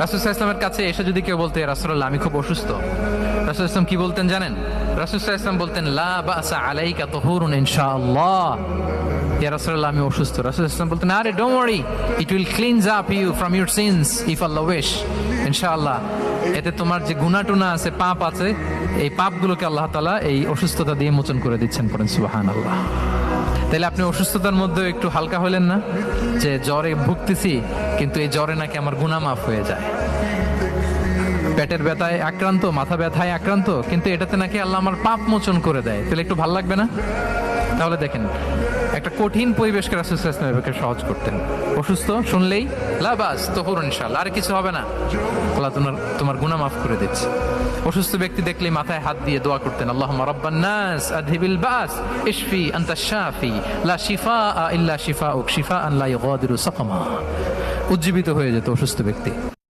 রাসুল ইসলামের কাছে এসে যদি কেউ বলতে রাসুল্লাহ আমি খুব অসুস্থ। রাসুল ইসলাম কি বলতেন জানেন? রাসুল ইসলাম বলতেন, লা বাসা আলাইকা তহুরুন ইনশাআল্লাহ। আমি অসুস্থ। বলতেন, আরে ইট ইফ আল্লাহ উইশ ইনশাআল্লাহ, এতে তোমার যে আছে, পাপ আছে, এই পাপগুলোকে আল্লাহ এই অসুস্থতা দিয়ে মোচন করে দিচ্ছেন পড়েন, সুবহানাল্লাহ। তাহলে আপনি অসুস্থতার মধ্যে একটু হালকা হলেন না? যে জ্বরে ভুগতেছি, কিন্তু এই জ্বরে নাকি আমার গুনাহ মাফ হয়ে যায়। পেটের ব্যথায় আক্রান্ত, মাথা ব্যথায় আক্রান্ত, কিন্তু এটাতে নাকি আল্লাহ আমার পাপ মোচন করে দেয়। তাহলে একটু ভালো লাগবে না? তাহলে দেখেন, একটা কঠিন পরিবেশকে রাসুলকে সহজ করতেন। অসুস্থ, শুনলেই লাবাস, তহুর ইনশাল্লাহ আর কিছু হবে না। তোমার তোমার গুণা মাফ করে দিচ্ছে। অসুস্থ ব্যক্তি দেখলে মাথায় হাত দিয়ে দোয়া করতেন আল্লাহ রব্বান নাস আদহিবিল বাস ইশফি আন্তা শাফি, লা শিফা ইল্লা শিফা উক শিফা আন লা ইগাদিরু উজ্জীবিত হয়ে যেত অসুস্থ ব্যক্তি।